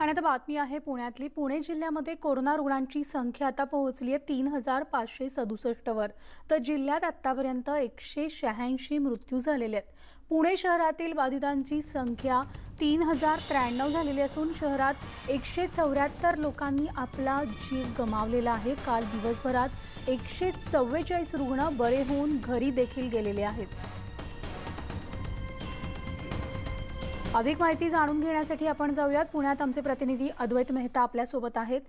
आणि आता बातमी आहे पुण्यातली. पुणे जिल्ह्यामध्ये कोरोना रुग्णांची संख्या आता पोहोचली आहे तीन हजार पाचशे सदुसष्टवर. तर जिल्ह्यात आत्तापर्यंत एकशे शहाऐंशी मृत्यू झालेले आहेत. पुणे शहरातील बाधितांची संख्या तीन हजार त्र्याण्णव झालेली असून शहरात एकशे चौऱ्याहत्तर लोकांनी आपला जीव गमावलेला आहे. काल दिवसभरात एकशे चव्वेचाळीस रुग्ण बरे होऊन घरी देखील गेलेले आहेत. अधिक माहिती जाणून घेण्यासाठी आपण जाऊयात. पुण्यात आमचे प्रतिनिधी अद्वैत मेहता आपल्यासोबत आहेत.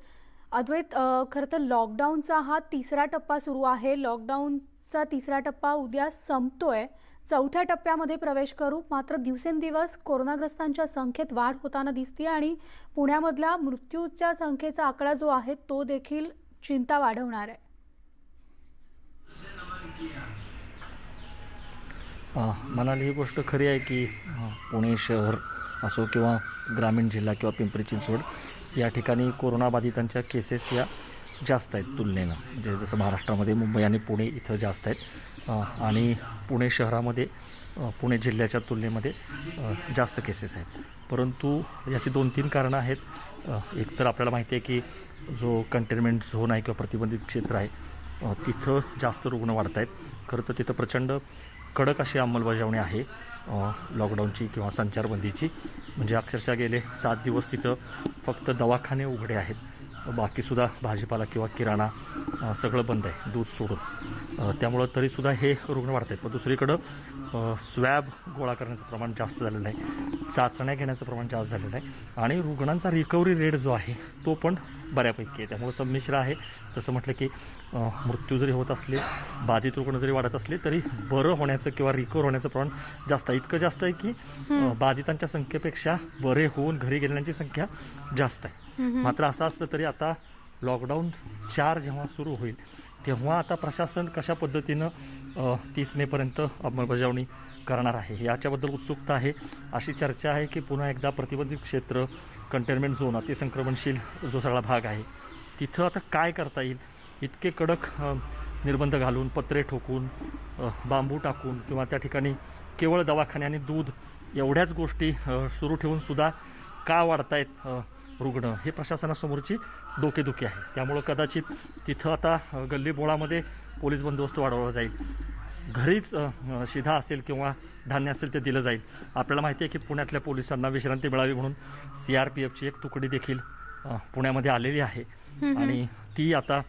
अद्वैत खरं तर लॉकडाऊनचा हा तिसरा टप्पा सुरू आहे. लॉकडाऊनचा तिसरा टप्पा उद्या संपतोय. चौथ्या टप्प्यामध्ये प्रवेश करू. मात्र दिवसेंदिवस कोरोनाग्रस्तांच्या संख्येत वाढ होताना दिसते आणि पुण्यामधला मृत्यूच्या संख्येचा आकडा जो आहे तो देखील चिंता वाढवणार आहे. म्हणाली ही गोष्ट खरी आहे की पुणे शहर असो किंवा ग्रामीण जिल्हा किंवा पिंपरी चिंचवड या ठिकाणी कोरोनाबाधितांच्या केसेस या जास्त आहेत तुलनेनं. म्हणजे जसं महाराष्ट्रामध्ये मुंबई आणि पुणे इथं जास्त आहेत. आणि पुणे शहरामध्ये पुणे जिल्ह्याच्या तुलनेमध्ये जास्त केसेस आहेत. परंतु याची दोन तीन कारणं आहेत. एक तर आपल्याला माहिती आहे की जो कंटेनमेंट झोन आहे किंवा प्रतिबंधित क्षेत्र आहे तिथं जास्त रुग्ण वाढत आहेत खरं तर तिथं प्रचंड कडक अशी अंमलबजावणी आहे लॉकडाऊनची किंवा संचारबंदीची. म्हणजे अक्षरशः गेले सात दिवस तिथं फक्त दवाखाने उघडे आहेत. बाकीसुद्धा भाजीपाला किंवा किराणा सगळं बंद आहे दूध सोडून. त्यामुळं तरीसुद्धा हे रुग्ण वाढत आहेत पण दुसरीकडं स्वॅब गोळा करण्याचं प्रमाण जास्त झालेलं आहे. चाचण्या घेण्याचं प्रमाण जास्त झालेलं आहे. आणि रुग्णांचा रिकव्हरी रेट जो आहे तो पण बऱ्यापैकी आहे. त्यामुळं संमिश्र आहे. तसं म्हटलं की मृत्यू जरी होत असले बाधित रुग्ण जरी वाढत असले तरी बरं होण्याचं किंवा रिकवर होण्याचं प्रमाण जास्त आहे. इतकं जास्त आहे की बाधितांच्या संख्येपेक्षा बरे होऊन घरी गेलेल्यांची संख्या जास्त आहे. मात्र असं असलं तरी आता लॉकडाऊन चार जेव्हा सुरू होईल तेव्हा आता प्रशासन कशा पद्धतीनं तीस मेपर्यंत अंमलबजावणी करणार आहे? याच्याबद्दल उत्सुकता आहे. अशी चर्चा आहे की पुन्हा एकदा प्रतिबंधित क्षेत्र कंटेनमेंट झोन अतिसंक्रमणशील जो सगळा भाग आहे तिथं आता काय करता येईल? इतके कडक निर्बंध घालून पत्रे ठोकून बांबू टाकून किंवा त्या ठिकाणी केवळ दवाखाने आणि दूध एवढ्याच गोष्टी सुरू ठेवून सुद्धा का वाढतायत? रुग्ण हे प्रशासनासमोरची डोकेदुखी आहे. त्यामुळं कदाचित तिथं आता गल्लीबोळामध्ये पोलीस बंदोबस्त वाढवला जाईल. घरीच शिधा असेल किंवा धान्य असेल ते दिलं जाईल. आपल्याला माहिती आहे की पुण्यातल्या पोलिसांना विश्रांती मिळावी म्हणून सी आर पी एफची एक तुकडी देखील पुण्यामध्ये आलेली आहे. आणि ती आता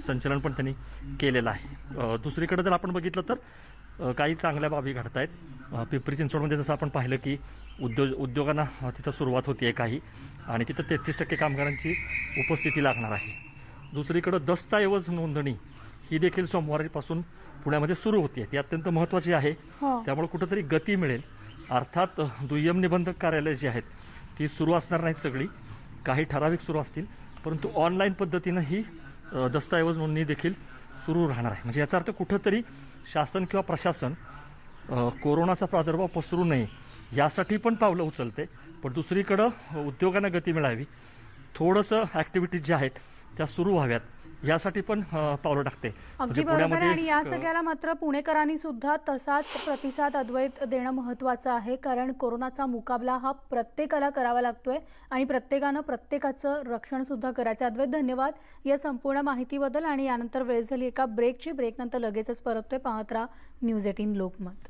संचलन पण त्यांनी केलेलं आहे. दुसरीकडे जर आपण बघितलं तर काही चांगल्या बाबी घडत आहेत पिंपरी चिंचवडमध्ये जसं आपण पाहिलं की उद्योग उद्योगांना तिथं सुरुवात होती आहे काही. आणि तिथं तेहतीस टक्के कामगारांची उपस्थिती लागणार आहे. दुसरीकडं दस्तऐवज नोंदणी ही देखील सोमवारीपासून पुण्यामध्ये सुरू होती ती अत्यंत महत्त्वाची आहे. हो. त्यामुळे कुठंतरी गती मिळेल. अर्थात दुय्यम निबंधक कार्यालय जी आहेत ती सुरू असणार नाहीत सगळी. काही ठराविक सुरू असतील. परंतु ऑनलाईन पद्धतीनं ही दस्तऐवज नोंदणी देखील सुरू राहणार आहे. म्हणजे याचा अर्थ कुठंतरी शासन किंवा प्रशासन कोरोनाचा प्रादुर्भाव पसरू नये यासाठी पण पावलं उचलते. पण दुसरीकडं उद्योगांना गती मिळावी. थोडंसं ॲक्टिव्हिटीज ज्या आहेत त्या सुरू व्हाव्यात. यासाठी पण पावलं टाकते. अगदी बरोबर आहे आणि या सगळ्याला मात्र पुणेकरांनी सुद्धा तसाच प्रतिसाद अद्वैत देणं महत्त्वाचं आहे. कारण कोरोनाचा मुकाबला हा प्रत्येकाला करावा लागतोय आणि प्रत्येकानं प्रत्येकाचं रक्षण सुद्धा करायचं. अद्वैत धन्यवाद या संपूर्ण माहितीबद्दल आणि यानंतर वेळ झाली एका ब्रेकची ब्रेकनंतर लगेचच परततोय. पाहत राहा न्यूज एटीन लोकमत.